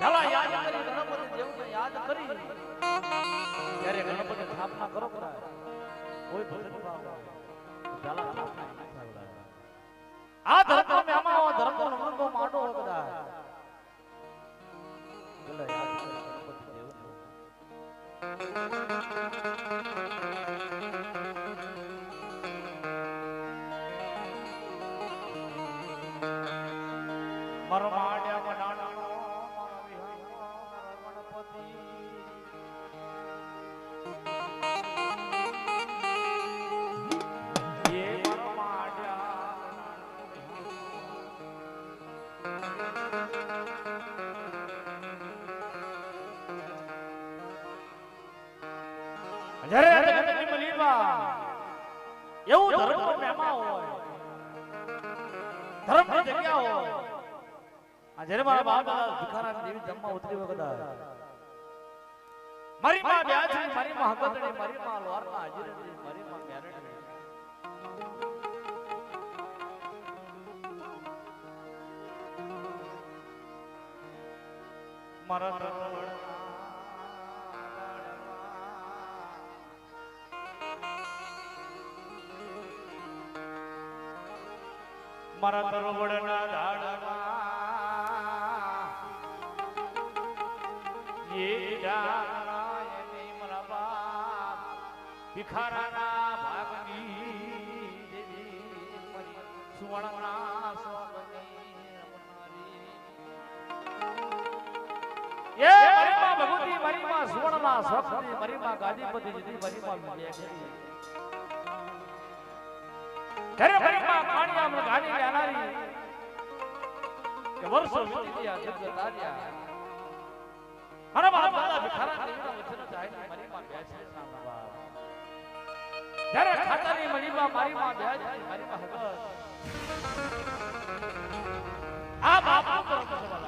પેલા યાદ કરી, ગણપતિ દેવને યાદ કરી. ત્યારે ગણપતિ સ્થાપના કરો કરાય કોઈ સ્થાપના નહીં થાય. આ ધર્મ મેં આમાં ધર્મ નમનો માંડો હોય કદાચ પેલા યાદ કરી, ગણપતિ દેવને. જ્યારે જગતની મલીમાં એવું ધર્મનો મહેમા હોય. ધર્મની જગ્યા હોય. આ જ્યારે મારા બાપ દાદા દેવી જમવા ઉતરી વખત મારી માં બ્યાજી મારી માં હકતણી મારી માં લોરના હાજીરણી મારી માં મેરણી મારા મારા તરવડના ઝાડમાં એ ભગવતી મારી માં સુવર્ણના સોગની મારી ગાદીપતિ જીતી. ઘરે મારી માં કાળિયા મને ગાડી લેનારી કે વર્ષો વીતી ગયા જગ તાર્યા. મારા બાપ દાદા ભિખારા દેવીના વચન જાય મારી માં બેસે સામા જ્યારે ખાતાની મણી મારી માં બેસે મારી માં હગત આ બાપ ઉપર સવાલા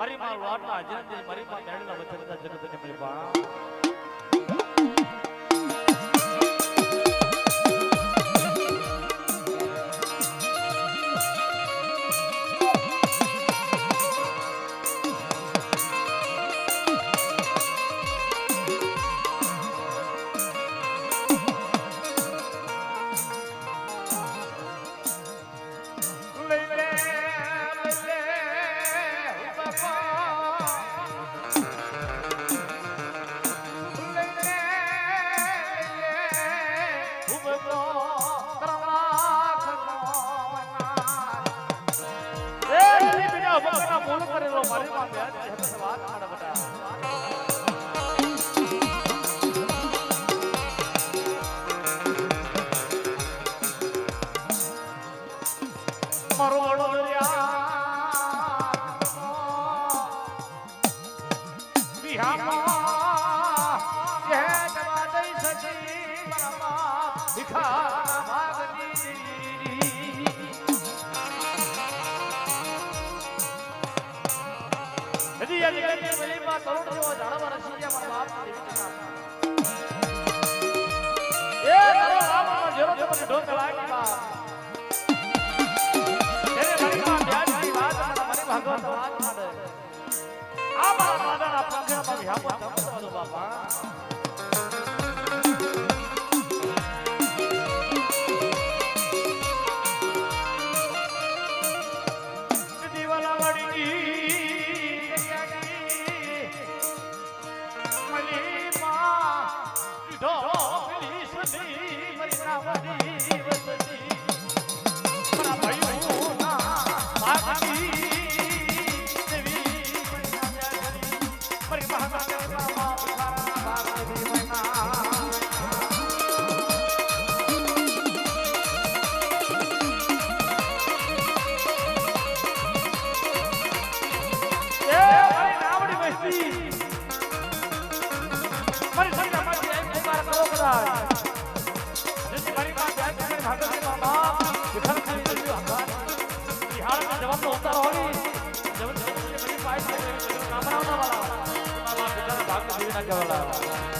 મારી માં લોટના હાજર મારી માં મેળના વચનતા જગતને મળી વેલીમાં કરોડ જેવો બાપા. キャラクター掉下了。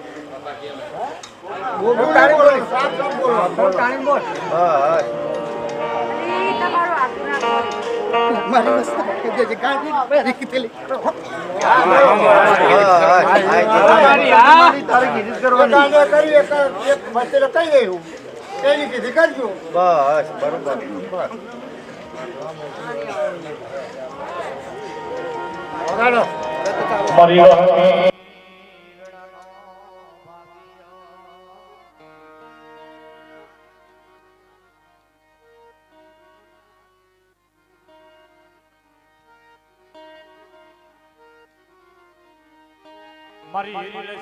બોલ તાણી બોલ. સાફ સાફ બોલ. બોલ તાણી બોલ. હા હા. તમારો આતુના મારી વસ્તુ કે જે કાઢી મારી કીધેલી. બસ બરોબર. Mario.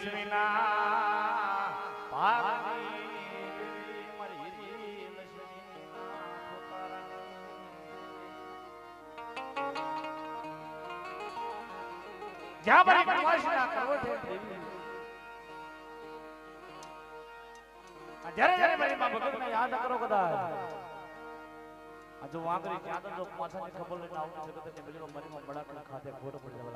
લક્ષ્મીના જ્યાં બધી પ્રવાસના જો વાંદરી ખબર લઈને આવું છે મરીમાં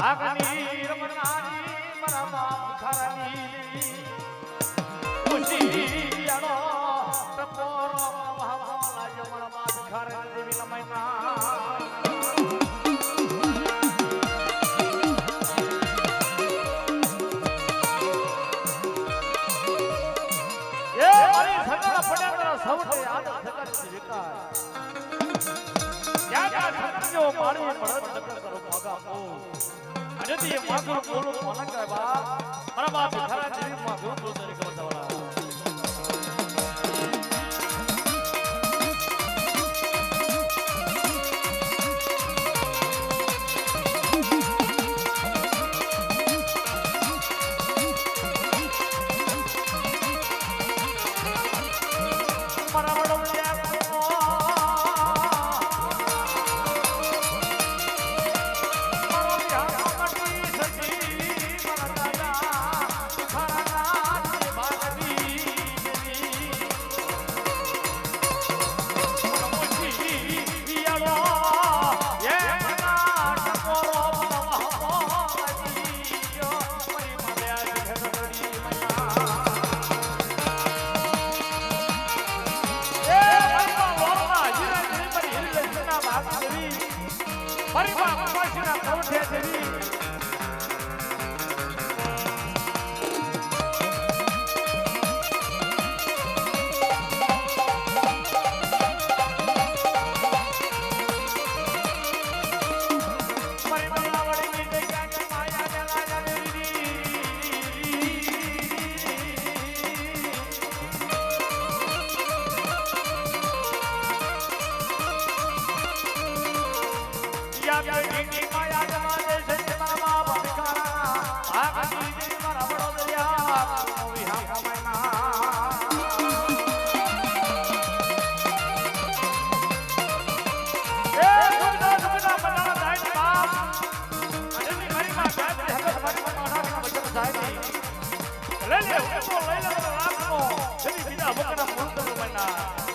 Ah, મારા બાપ લઈ લે હું તો લઈ લે લાખનો છેલ્લી બીજા વખત મૂળ તમને મહિના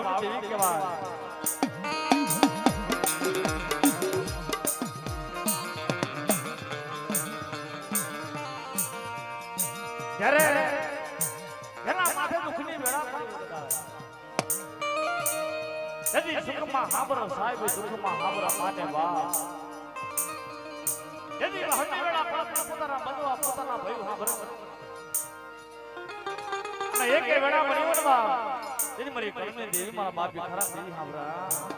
આવડ કેવી કહેવાય. જ્યારે એના માથે દુઃખની વેળા પડી જદી સુખમાં હાબરો સાહેબ સુખમાં હાબરા માટે બા જેની હંડવેડા પોતાના પોતાના બંધવા પોતાના ભયો સાંભળે અને એકે વેળા મળી વડવા તેની મારી કરમે દેવી મારા બાપ ખરા દેવી હામરા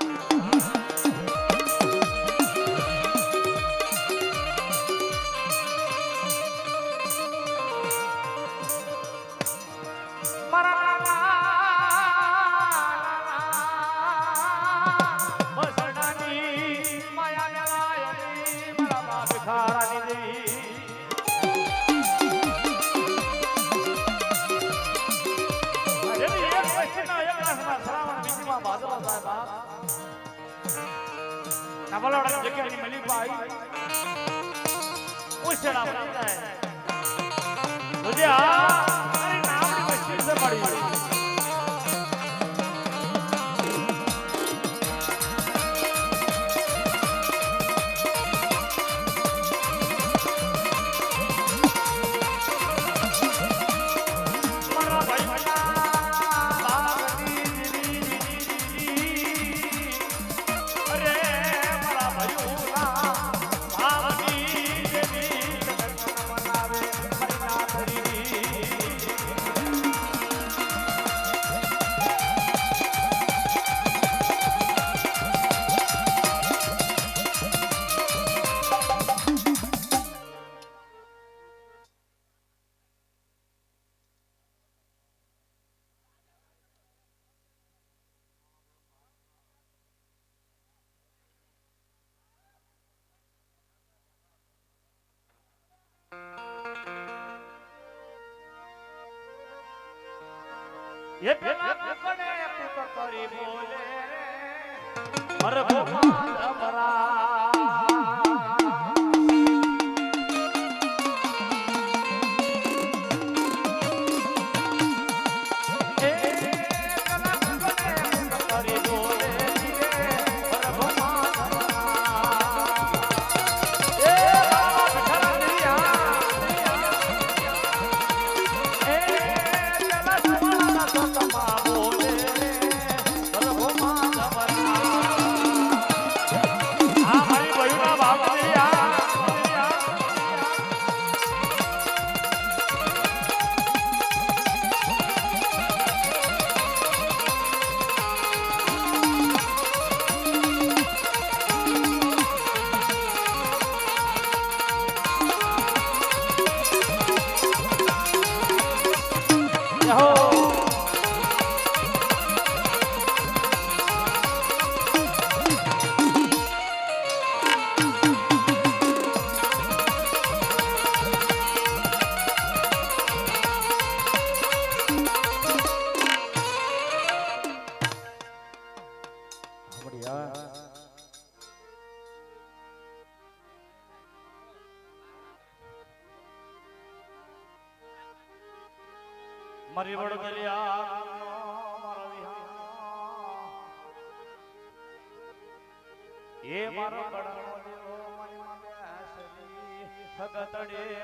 மரபு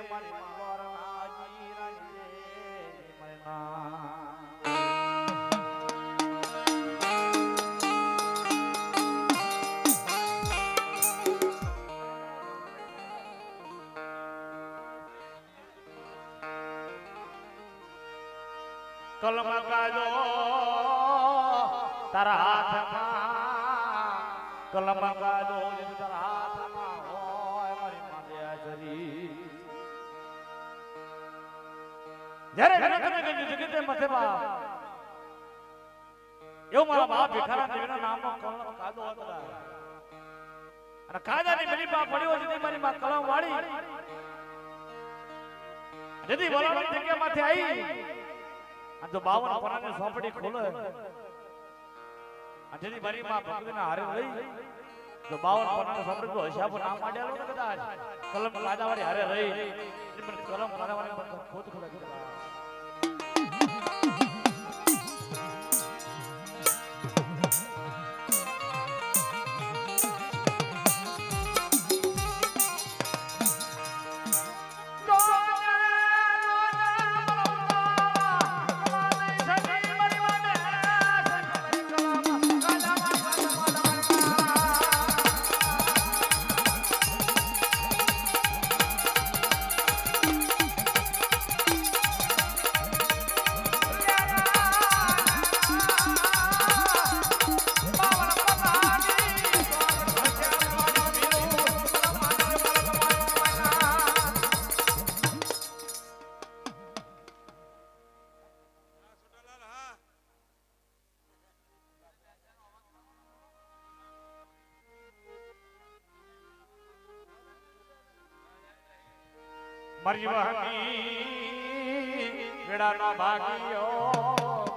મારી માં વરણાજી રંગે મારી માં. કલમ કાજો તારા હાથમાં કલમ કાજો તારા હાથમાં હોય, મારી મથે બાપ એવું મારા અને માં કલમ વાળી આ જો બાવન પરાની સોંપડી ખોલે. જેની મારી હારે રહી જો બાવન પરાની સોંપડી તો હશાબ નામ કલમ કાદાવાળી હારે રહી. કલમ ખોદ ખોદા ખોદા મારી વહની વેડાનો ભાગ્યો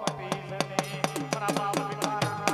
પતિસને મારા બાપ વિકારના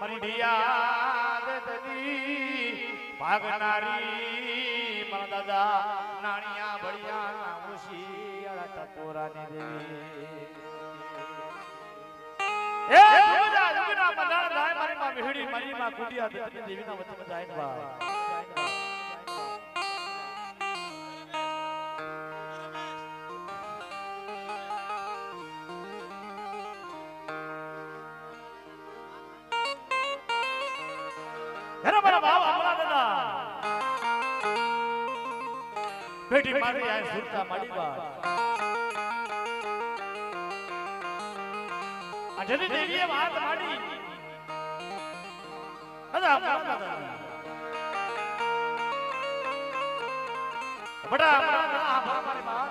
મરી મુંડિયા દેતની ભાગનારી મારા દાદા નાણિયા ભળિયા ઉશી અળા ટપોરાની દેવી. એ જુગના જુગના મદાણ થાય, મારી માં વિહડી મારી માં કુડિયા દેવી ના જાય ને બા બેટી મારી આ સુરતા માડી બા અજની દેવીએ વાત માડી. અદા બડા આપણા દાદા મારી બા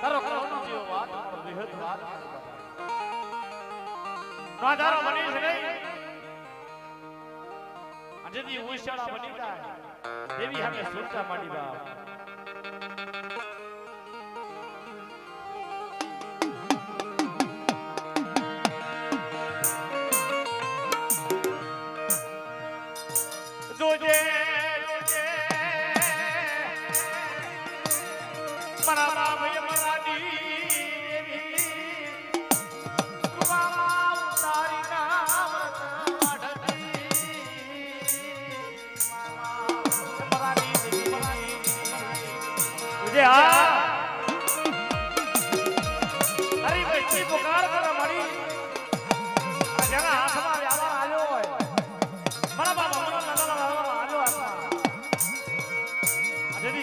તારો કોનો જીવ વાત વિહદ વાત નાદારો બની છે નહીં. અંજની ઉશાળા બની જાય દેવી હામે સુરતા માડી બાપ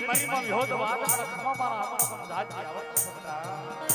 મારી માં વિહોદ વાત મારા હમણાં જાજી આવત સકતા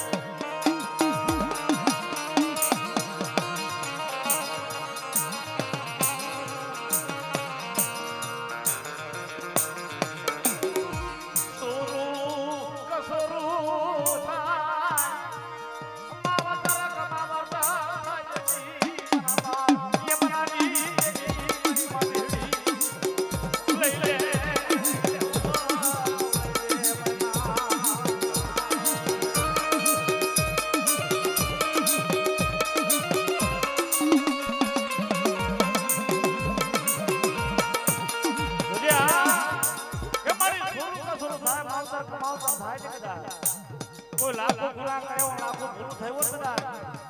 કોઈ લાખો ગુના કર્યો લાખો ભૂલ થયો કદાચ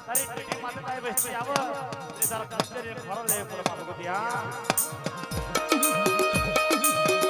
તારી પેટી માટે તારી વસ્તી આવે તે તારા કસ્તરી ફરો લે પરમાત્મા ગતિ